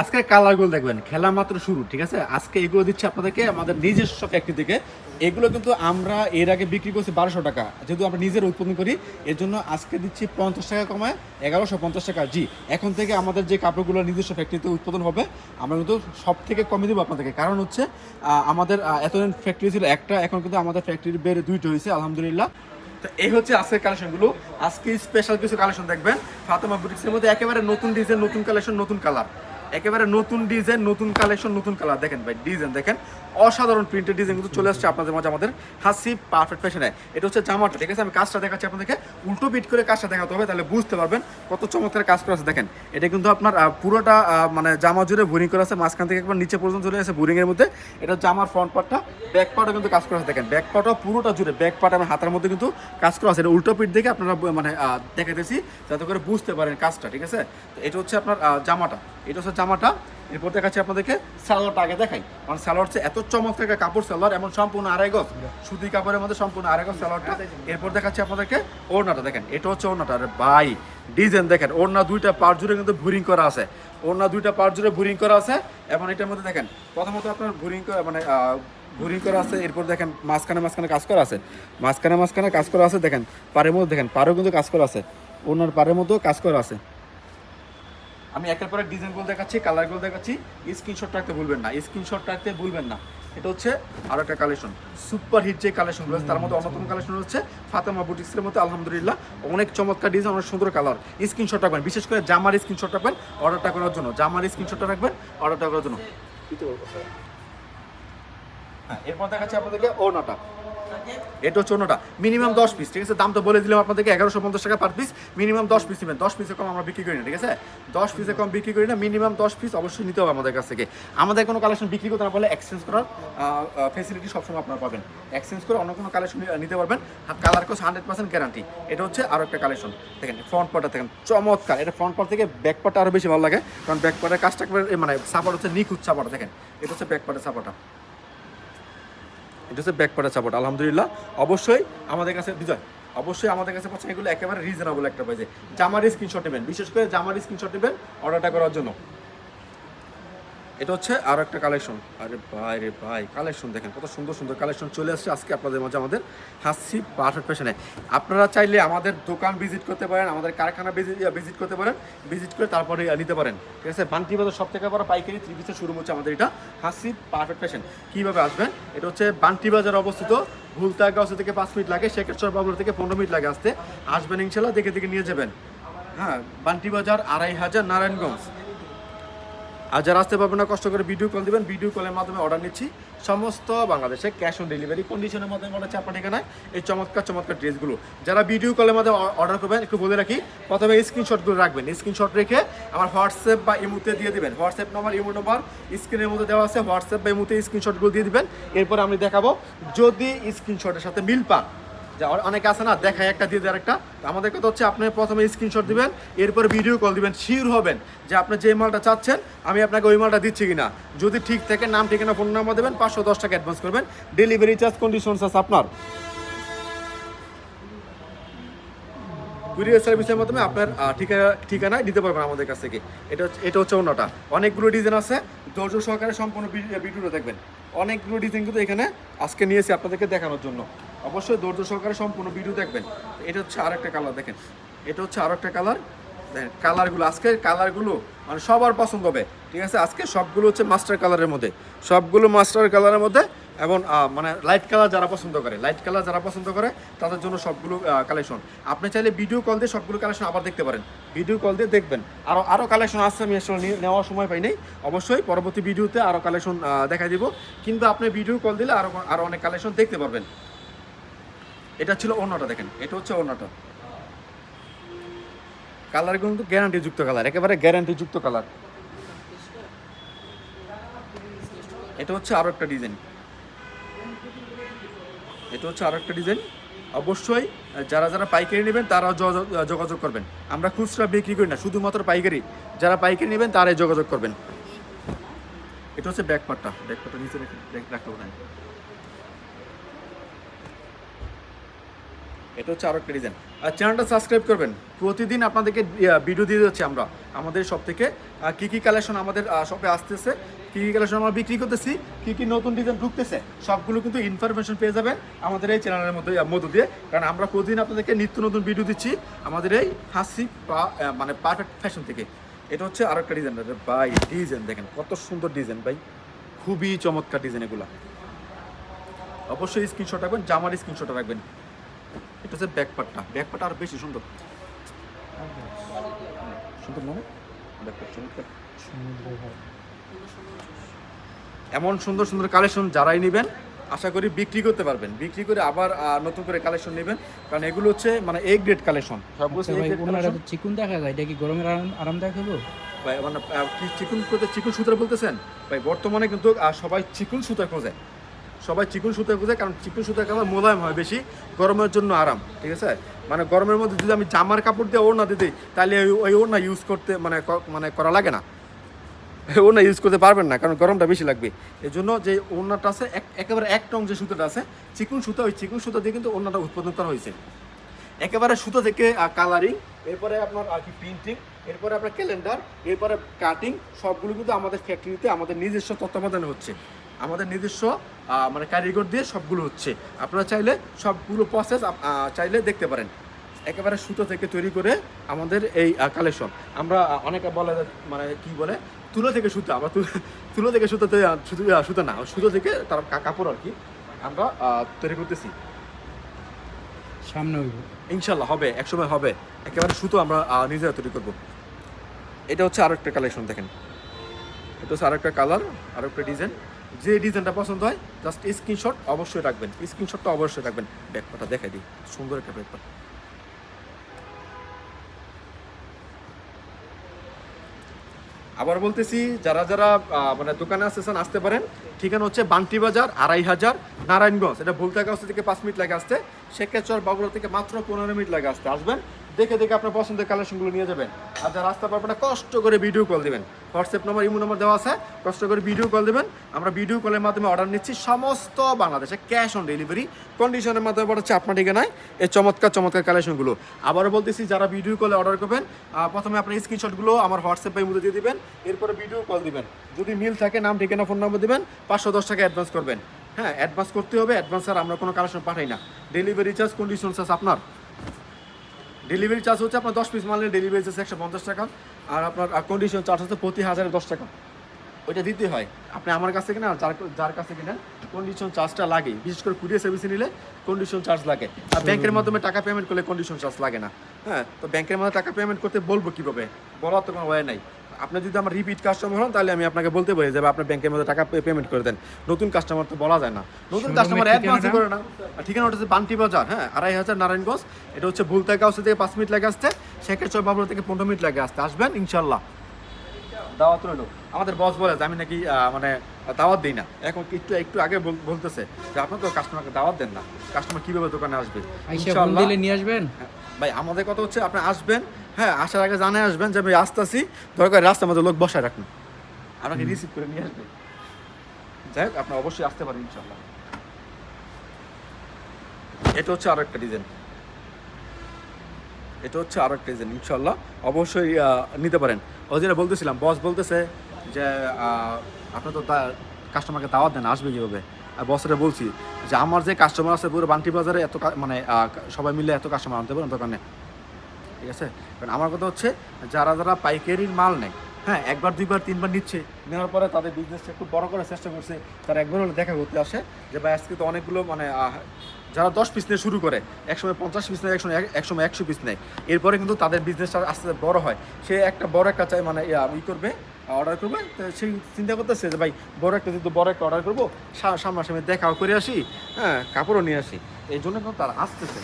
আজকের কালারগুলো দেখবেন, খেলা মাত্র শুরু, ঠিক আছে? আজকে এগুলো দিচ্ছে আপনাদেরকে আমাদের নিজস্ব ফ্যাক্টরি থেকে। এগুলো কিন্তু আমরা এর আগে বিক্রি করছি বারোশো টাকা, যেহেতু আমরা নিজের উৎপাদন করি, এর জন্য আজকে দিচ্ছি পঞ্চাশ টাকা কমায়, এগারোশো পঞ্চাশ টাকা। জি, এখন থেকে আমাদের যে কাপড়গুলো নিজস্ব ফ্যাক্টরিতে উৎপাদন হবে, আমরা কিন্তু সব থেকে কমে দেবো আপনাদেরকে। কারণ হচ্ছে আমাদের এতদিন ফ্যাক্টরি ছিল একটা, এখন কিন্তু আমাদের ফ্যাক্টরি বেড়ে দুইটা হয়েছে, আলহামদুলিল্লাহ। তো এই হচ্ছে আজকের কালেকশনগুলো আজকে স্পেশাল কিছু কালেকশন দেখবেন ফাতেমা বুটিক্সের মধ্যে একেবারে নতুন ডিজাইন নতুন কালেকশন নতুন কালার একেবারে নতুন ডিজাইন নতুন কালেকশন নতুন কালার দেখেন ভাই ডিজাইন দেখেন। অসাধারণ প্রিন্টের ডিজাইন কিন্তু চলে আসছে আপনাদের মাঝে আমাদের হাসি পারফেক্ট ফ্যাশনে এটা হচ্ছে জামাটা, ঠিক আছে? আমি কাজটা দেখাচ্ছি আপনাদেরকে। উল্টো পিট করে কাজটা দেখাতে হবে, তাহলে বুঝতে পারবেন কত চমৎকার কাজ করা আছে। দেখেন, এটা কিন্তু আপনার পুরোটা মানে জামা জুড়ে বোরিং করা আছে, মাঝখান থেকে একবার নিচে পর্যন্ত চলে আছে বোরিং এর মধ্যে। এটা জামার ফ্রন্ট পার্টটা ব্যাক পার্টও কিন্তু কাজ করা আছে। দেখেন ব্যাক পার্টটা পুরোটা জুড়ে ব্যাক পার্ট আমার হাতের মধ্যে কিন্তু কাজ করা আছে। এটা উল্টো পিট দেখে আপনারা মানে দেখাতেছি যাতে করে বুঝতে পারেন কাজটা, ঠিক আছে? তো এটা হচ্ছে আপনার জামাটা। এটা হচ্ছে জামাটা। এরপর দেখাচ্ছি আপনাদেরকে সালোয়ারটা আগে দেখাই। কারণ সালোয়ার হচ্ছে এত চমৎকার একটা কাপড় সালোয়ার এমন সম্পূর্ণ আড়াই গজ। সুতি কাপড়ের মধ্যে সম্পূর্ণ আড়াই গজ সালোয়ারটা। এরপর দেখাচ্ছি আপনাদেরকে ওড়নাটা দেখেন। এটা হচ্ছে ওড়নাটা। আরে ভাই ডিজাইন দেখেন। ওড়না দুইটা পার জুড়ে কিন্তু ভুরিং করা আছে। ওড়না দুইটা পার জুড়ে ভুরিং করা আছে। এবং এটার মধ্যে দেখেন প্রথমত আপনার ভুরিং করা মানে ভুরিং করা আছে। এরপর দেখেন মাঝখানে মাঝখানে কাজ করা আছে। মাঝখানে মাঝখানে কাজ করা আছে। দেখেন পাড়ের মধ্যে দেখেন পাড়েও কিন্তু কাজ করা আছে। ওনার পাড়ের মধ্যেও কাজ করা আছে। আমি একের পর এক ডিজাইনগুলো দেখাচ্ছি কালারগুলো দেখাচ্ছি। স্ক্রিনশট রাখতে ভুলবেন না স্ক্রিনশট রাখতে ভুলবেন না। এটা হচ্ছে আরও একটা কালেকশন সুপার হিট যে কালেকশনগুলো আছে তার মধ্যে অন্যতম কালেকশন হচ্ছে ফাতেমা বুটিক্সের মধ্যে আলহামদুলিল্লাহ। অনেক চমৎকার ডিজাইন অনেক সুন্দর কালার স্ক্রিনশট রাখবেন বিশেষ করে জামার স্ক্রিনশট রাখবেন অর্ডারটা করার জন্য। জামার স্ক্রিনশটটা রাখবেন অর্ডারটা করার জন্য। হ্যাঁ এরপর দেখাচ্ছি আপনাদেরকে ওনাটা এটা হচ্ছে অন্যটা। মিনিমাম দশ পিস ঠিক আছে? দাম তো বলে দিলাম আপনাদেরকে, এগারোশো পঞ্চাশ টাকা পার পিস মিনিমাম দশ পিস নেবেন। দশ পিসে কম আমরা বিক্রি করি না, ঠিক আছে? দশ পিসে কম বিক্রি করি না মিনিমাম দশ পিস অবশ্যই নিতে হবে আমাদের কাছ থেকে। আমাদের কোনো কালেকশন বিক্রি করতে না পারলে এক্সচেঞ্জ করার ফেসিলিটি সবসময় আপনারা পাবেন। এক্সচেঞ্জ করে অন্য কোনো কালেকশন নিতে পারবেন। Colour course hundred percent guarantee এটা হচ্ছে আরও একটা কালেকশন দেখেন ফ্রন্ট পার্টটা দেখেন, চমৎকার। এটা ফ্রন্ট পার্ট থেকে ব্যাক পার্টটা আরও বেশি ভালো লাগে। কারণ ব্যাক পার্টের কাজটা মানে সাপোর্ট হচ্ছে নিখুঁত সাপোর্ট দেখেন। এটা হচ্ছে ব্যাক পার্টের সাপোর্টটা এটা হচ্ছে ব্যাক পাটা সাপোর্ট আলহামদুলিল্লাহ, অবশ্যই আমাদের কাছে বিজয়, অবশ্যই আমাদের কাছে পাচ্ছেন এগুলো একেবারে রিজনেবল একটা প্রাইসে জামার স্ক্রিনশট নেবেন, বিশেষ করে জামার স্ক্রিনশট নেবেন অর্ডারটা করার জন্য। এটা হচ্ছে আরও একটা কালেকশন আরে ভাই রে ভাই কালেকশন দেখেন, কত সুন্দর সুন্দর কালেকশন চলে আসছে আজকে আপনাদের মাঝে আমাদের হাসি পারফেক্ট ফ্যাশনে আপনারা চাইলে আমাদের দোকান ভিজিট করতে পারেন, আমাদের কারখানা ভিজিট করতে পারেন ভিজিট করে তারপরে নিতে পারেন। ঠিক আছে? বান্টি বাজার সব থেকে বড় পাইকারি থ্রি পিসের শুরু হচ্ছে আমাদের এটা হাসি পারফেক্ট ফ্যাশন কীভাবে আসবেন? এটা হচ্ছে বান্টি বাজার অবস্থিত ভুলতাগাঁও থেকে পাঁচ মিনিট লাগে শেখেশ্বর বাবুর থেকে পনেরো মিনিট লাগে আসতে। আসবেন ইনশাল্লাহ, দেখে দেখে নিয়ে যাবেন। হ্যাঁ বান্টি বাজার আড়াই হাজার নারায়ণগঞ্জ। আর যারা আসতে পারবেন না, কষ্ট করে ভিডিও কল দিবেন। ভিডিও কলের মাধ্যমে অর্ডার নিচ্ছি। সমস্ত বাংলাদেশে ক্যাশ অন ডেলিভারি কন্ডিশনের মাধ্যমে অর্ডার চাপা ঠিকানায়। এই চমৎকার চমৎকার ড্রেসগুলো যারা ভিডিও কলের মাধ্যমে অর্ডার করবেন, একটু বলে রাখি। প্রথমে স্ক্রিনশটগুলো রাখবেন। স্ক্রিনশট রেখে আমার হোয়াটসঅ্যাপ বা ইমুতে দিয়ে দেবেন। হোয়াটসঅ্যাপ নাম্বার ইমো নাম্বার স্ক্রিনের মধ্যে দেওয়া আছে। হোয়াটসঅ্যাপ বা ইমুতে স্ক্রিনশটগুলো দিয়ে দিবেন। এরপর আমি দেখাবো, যদি স্ক্রিনশটের সাথে মিল পান যে অনেকে আছে না, দেখায় একটা, দিয়ে দেয় একটা আমাদের কথা হচ্ছে আপনি প্রথমে স্ক্রিনশট দিবেন, এরপর ভিডিও কল দিবেন শিওর হবেন যে আপনি যে মালটা চাচ্ছেন, আমি আপনাকে ওই মালটা দিচ্ছি কিনা। যদি ঠিক থাকে, নাম, ঠিকানা ফোন নাম্বার দেবেন, পাঁচশো দশ টাকা অ্যাডভান্স করবেন। ডেলিভারি চার্জ কন্ডিশনস আছে আপনার। কুরিয়ার সার্ভিসের মাধ্যমে আপনার ঠিকানা ঠিকানায় দিতে পারবেন আমাদের কাছ থেকে। এটা হচ্ছে এটা হচ্ছে অন্যটা। অনেকগুলো ডিজাইন আছে, ধৈর্য সহকারে সম্পূর্ণ ভিডিওটা দেখবেন। অনেকগুলো ডিজাইন কিন্তু এখানে আজকে নিয়েছি আপনাদেরকে দেখানোর জন্য। অবশ্যই ধৈর্য সহকারে সম্পূর্ণ ভিডিও দেখবেন। এটা হচ্ছে আর একটা কালার দেখেন। এটা হচ্ছে আরও একটা কালার কালারগুলো আজকের কালারগুলো মানে সবার পছন্দ হবে, ঠিক আছে? আজকে সবগুলো হচ্ছে মাস্টার কালারের মধ্যে। সবগুলো মাস্টার কালারের মধ্যে এবং মানে লাইট কালার যারা পছন্দ করে লাইট কালার যারা পছন্দ করে, তাদের জন্য সবগুলো কালেকশন আপনি চাইলে ভিডিও কল দিয়ে সবগুলো কালেকশন আবার দেখতে পারেন। ভিডিও কল দিয়ে দেখবেন। আরও আরও কালেকশন আসছে আমি আসলে নেওয়ার সময় পাই নাই। অবশ্যই পরবর্তী ভিডিওতে আরও কালেকশন দেখা দিব। কিন্তু আপনি ভিডিও কল দিলে আরও আরও অনেক কালেকশন দেখতে পারবেন। এটা ছিল অন্যটা দেখেন। এটা হচ্ছে অন্যটা কালার কিন্তু গ্যারান্টি যুক্ত কালার একেবারে গ্যারান্টি যুক্ত কালার এটা হচ্ছে আরও একটা ডিজাইন এটা হচ্ছে আরও একটা ডিজাইন অবশ্যই যারা যারা পাইকারি নেবেন তারা যোগাযোগ করবেন। আমরা খুচরা বিক্রি করি না, শুধুমাত্র পাইকারি। যারা পাইকারি নেবেন, তারাই যোগাযোগ করবেন। এটা হচ্ছে ব্যাক পার্টটা ব্যাক পার্টটা নিচে রেখে রেখে রাখতে পারেন এটা হচ্ছে আরও একটা ডিজাইন আর চ্যানেলটা সাবস্ক্রাইব করবেন। প্রতিদিন আপনাদেরকে ভিডিও দিয়ে যাচ্ছি আমরা। আমাদের সব থেকে কী কি কালেকশন আমাদের শপে আসতেছে, কী কী কালেকশন আমরা বিক্রি করতেছি, কী কী নতুন ডিজাইন ঢুকতেছে, সবগুলো কিন্তু ইনফরমেশন পেয়ে যাবেন আমাদের এই চ্যানেলের মধ্যে মধ্য দিয়ে। কারণ আমরা প্রতিদিন আপনাদেরকে নিত্য নতুন ভিডিও দিচ্ছি আমাদের এই হাসি মানে পারফেক্ট ফ্যাশন থেকে। এটা হচ্ছে আরও একটা ডিজাইন ভাই ডিজাইন দেখেন, কত সুন্দর ডিজাইন ভাই। খুবই চমৎকার ডিজাইন এগুলা। অবশ্যই স্ক্রিনশট রাখবেন, জামার স্ক্রিনশট রাখবেন। এটা হচ্ছে ব্যাক পার্টটা ব্যাক পার্টটা আরও বেশি সুন্দর। সুন্দর চমৎকার। এমন সুন্দর সুন্দর কালেকশন যারাই নেবেন আশা করি বিক্রি করতে পারবেন। বিক্রি করে আবার নতুন করে কালেকশন নেবেন। কারণ এগুলো হচ্ছে মানে এ গ্রেড কালেকশন চিকুন দেখা যায় এটা কি গরমের আরাম আরামদায়ক হব ভাই মানে কি চিকুন করতে চিকুন সুতার বলতেছেন? ভাই বর্তমানে কিন্তু সবাই চিকুন সুতা খোঁজে। সবাই চিকুন সুতা খোঁজে কারণ চিকুন সুতার কাপড় মোলায়েম হয় বেশি, গরমের জন্য আরাম, ঠিক আছে? মানে গরমের মধ্যে যদি আমি জামার কাপড় দিয়ে ওড়না দিতে, তাহলে ওই- ওড়না ইউজ করতে মানে মানে করা লাগে না। ওড়না ইউজ করতে পারবেন না, কারণ গরমটা বেশি লাগবে। এই জন্য যে ওড়নাটা আছে, এক- একেবারে এক টং যে সুতোটা আছে, চিকুন সুতা, ওই চিকুন সুতা দিয়ে কিন্তু ওড়নাটা উৎপাদন করা হয়েছে। একেবারে সুতো থেকে কালারিং এরপরে আপনার, আর কি প্রিন্টিং এরপরে আপনার ক্যালেন্ডার এরপরে কাটিং সবগুলো কিন্তু আমাদের ফ্যাক্টরিতে আমাদের নিজস্ব তত্ত্বাবধানে হচ্ছে। আমাদের নিজস্ব মানে কারিগর দিয়ে সবগুলো হচ্ছে। আপনারা চাইলে সবগুলো প্রসেস চাইলে দেখতে পারেন। একেবারে সুতো থেকে তৈরি করে আমাদের এই কালেকশন আমরা অনেকে বলে মানে কি বলে? তুলো থেকে সুতো আমরা তুলো- থেকে সুতো শুধু সুতো না সুতো থেকে তার কাপড় আর কি আমরা তৈরি করতেছি। সামনে ইনশাল্লাহ হবে একসময় হবে। একেবারে সুতো আমরা নিজেরা তৈরি করব। এটা হচ্ছে আরও একটা কালেকশন দেখেন। এটা হচ্ছে আরও একটা কালার আরও একটা ডিজাইন যে ডিজাইনটা পছন্দ হয় জাস্ট স্ক্রিনশট অবশ্যই রাখবেন। স্ক্রিনশটটা অবশ্যই রাখবেন। ব্যাকপাটা দেখাই দিই। সুন্দর একটা ব্যাকপাট আবার বলতেছি, যারা যারা মানে দোকানে আসতেছেন আসতে পারেন। ঠিকানা হচ্ছে বান্টি বাজার, আড়াই হাজার, নারায়ণগঞ্জ। এটা ভুলতাগাছ থেকে পাঁচ মিনিট লাগে আসতে। শেখেচর বাবুরা থেকে মাত্র পনেরো মিনিট লাগে আসতে। আসবেন, দেখে দেখে আপনার পছন্দের কালেকশনগুলো নিয়ে যাবেন। আর যারা আসতে পারবেন কষ্ট করে ভিডিও কল দিবেন। হোয়াটসঅ্যাপ নম্বর, ইমো নম্বর দেওয়া আছে। কষ্ট করে ভিডিও কল দেবেন। আমরা ভিডিও কলের মাধ্যমে অর্ডার নিচ্ছি সমস্ত বাংলাদেশে ক্যাশ অন ডেলিভারি কন্ডিশনের মাধ্যমে পড়াচ্ছে আপনার ঠিকানায় এই চমৎকার চমৎকার কালেকশনগুলো আবারও বলতেছি, যারা ভিডিও কলে অর্ডার করবেন প্রথমে আপনার স্ক্রিনশটগুলো আমার হোয়াটসঅ্যাপ মধ্যে দিয়ে দেবেন। এরপরে ভিডিও কল দিবেন। যদি মিল থাকে, নাম, ঠিকানা ফোন নম্বর দিবেন, পাঁচশো দশ টাকা অ্যাডভান্স করবেন। হ্যাঁ অ্যাডভান্স করতে হবে অ্যাডভান্স আর আমরা কোনো কালেকশন পাঠাই না। ডেলিভারি চার্জ কন্ডিশন চার্জ আপনার। ডেলিভারি চার্জ হচ্ছে আপনার দশ পিস মালের ডেলিভারি চার্জ একশো পঞ্চাশ টাকা। আর আপনার কন্ডিশন চার্জ হচ্ছে প্রতি হাজারে দশ টাকা। ওইটা দিতে হয়? আপনি আমার কাছে কিনা যার যার কাছে কিনা কন্ডিশন চার্জটা লাগে। বিশেষ করে কুরিয়ার সার্ভিসে নিলে কন্ডিশন চার্জ লাগে। আর ব্যাংকের মাধ্যমে টাকা পেমেন্ট করলে কন্ডিশন চার্জ লাগে না। হ্যাঁ তো ব্যাংকের মাধ্যমে টাকা পেমেন্ট করতে বলব কীভাবে? বলার তো কোনো ওয়ে নাই। আপনি যদি আমার রিপিট কাস্টমার হন তাহলে আমি আপনাকে বলতে পারি যে ভাই, আপনার ব্যাংকের মধ্যে টাকা পেমেন্ট করে দেন। নতুন কাস্টমার তো বলা যায় না। নতুন কাস্টমার অ্যাডভান্স করে না। ঠিকানা ওটা হচ্ছে বান্টি বাজার হ্যাঁ আড়াই হাজার নারায়ণগঞ্জ। এটা হচ্ছে ভুলতা গাউসে থেকে পাঁচ মিনিট লাগে আসতে। শেখের বাবুরা থেকে পনেরো মিনিট লাগে আসতে। আসবেন ইনশাল্লাহ দাওয়াত রইল। আমাদের বস বলে যে আমি নাকি মানে দাওয়াত দিই না। এখন একটু একটু আগে বলতেছে যে আপনার তো কাস্টমারকে দাওয়াত দেন না। কাস্টমার কীভাবে দোকানে আসবে? দিলে নিয়ে আসবেন? হ্যাঁ, ভাই আমাদের কথা হচ্ছে আপনি আসবেন হ্যাঁ আসার আগে জানে আসবেন যে আমি আসতেছি। দরকার রাস্তার মধ্যে লোক বসায় রাখুন। আপনাকে রিসিভ করে নিয়ে আসবে। যাই হোক আপনি অবশ্যই আসতে পারেন ইনশাল্লাহ এটা হচ্ছে আরও একটা ডিজাইন এটা হচ্ছে আরও একটা ডিজাইন ইনশাল্লাহ অবশ্যই নিতে পারেন। ও যেটা বলতেছিলাম বস বলতেছে যে আহ, আপনি তো কাস্টমারকে দাওয়াত দেন আসবে কীভাবে? বসরে বলছি যে আমার যে কাস্টমার আছে পুরো বান্টি বাজারে এত মানে সবাই মিলে এত কাস্টমার আনতে পারেন দোকানে ঠিক আছে? কারণ আমার কথা হচ্ছে, যারা যারা পাইকারির মাল নেয় হ্যাঁ একবার, দুইবার, তিনবার নিচ্ছে, নেওয়ার পরে তাদের বিজনেসটা খুব বড় করার চেষ্টা করছে, তারা একবার হলে দেখা করতে আসে যে, ভাই, আজকে তো অনেকগুলো মানে যারা দশ পিস নিয়ে শুরু করে, একসময় পঞ্চাশ পিস নেয়, একসময় এক- একসময় একশো পিস নেয়। এরপরে কিন্তু তাদের বিজনেসটা আস্তে বড় হয়। সে একটা বড় একটা চাই মানে ই করবে অর্ডার করবে সেই চিন্তা করতেছে যে ভাই, বড় একটা, যেহেতু বড় একটা অর্ডার করব সামনাসামনি দেখাও করে আসি হ্যাঁ কাপড়ও নিয়ে আসি। এই জন্য কিন্তু তারা আসতেছে।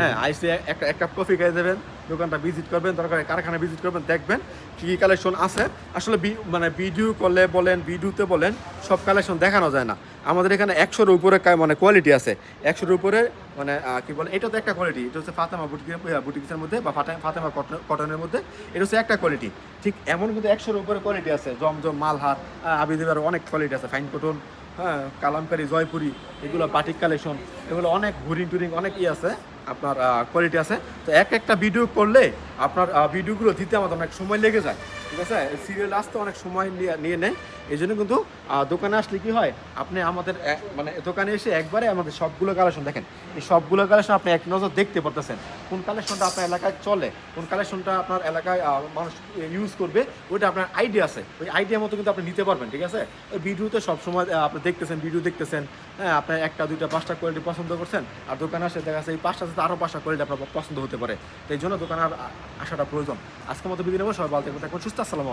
হ্যাঁ আইসে এক কাপ কফি খেয়ে দেবেন দোকানটা ভিজিট করবেন দরকার কারখানা ভিজিট করবেন দেখবেন কী কী কালেকশন আছে। আসলে মানে ভিডিও করলে বলেন ভিডিওতে বলেন সব কালেকশন দেখানো যায় না। আমাদের এখানে একশোর উপরে মানে কোয়ালিটি আছে। একশোর উপরে মানে কি বলে এটা তো একটা কোয়ালিটি এটা হচ্ছে ফাতেমা বুটিকের বুটিক্সের মধ্যে বা ফাতে- ফাতেমা কটন- কটনের মধ্যে এটা হচ্ছে একটা কোয়ালিটি ঠিক এমন কিন্তু একশোর উপরে কোয়ালিটি আছে। জমজম মালহার আবিদেবের অনেক কোয়ালিটি আছে। ফাইন কটন হ্যাঁ কালামকারি, জয়পুরি, এগুলো বাটিক কালেকশন এগুলো অনেক ঘুরিং টুরিং অনেক ই আছে, আপনার কোয়ালিটি আছে। তো এক একটা ভিডিও করলে আপনার ভিডিওগুলো দিতে আমাদের অনেক সময় লেগে যায়। ঠিক আছে? সিরিয়াল আসতে অনেক সময় নিয়ে নেয়। এই জন্য কিন্তু দোকানে আসলে কি হয়, আপনি আমাদের মানে দোকানে এসে একবারে আমাদের সবগুলো কালেকশন দেখেন। এই সবগুলো কালেকশন আপনি এক নজর দেখতে পারতেছেন। কোন কালেকশনটা আপনার এলাকায় চলে, কোন কালেকশনটা আপনার এলাকায় মানুষ ইউজ করবে, ওইটা আপনার আইডিয়া আছে। ওই আইডিয়া মতো কিন্তু আপনি নিতে পারবেন, ঠিক আছে? ওই ভিডিওতে সবসময় আপনি দেখতেছেন ভিডিও দেখতেছেন হ্যাঁ আপনার একটা, দুইটা, পাঁচটা কোয়ালিটি পছন্দ করছেন, আর দোকানে আসে দেখা যাচ্ছে এই পাঁচটা সাথে আরও পাঁচটা কোয়ালিটি আপনার পছন্দ হতে পারে। তো এই জন্য দোকানে আসাটা প্রয়োজন। আজকের মতো বিদিন সবাই ভালো থাকবেন সুস্থ আসসালাম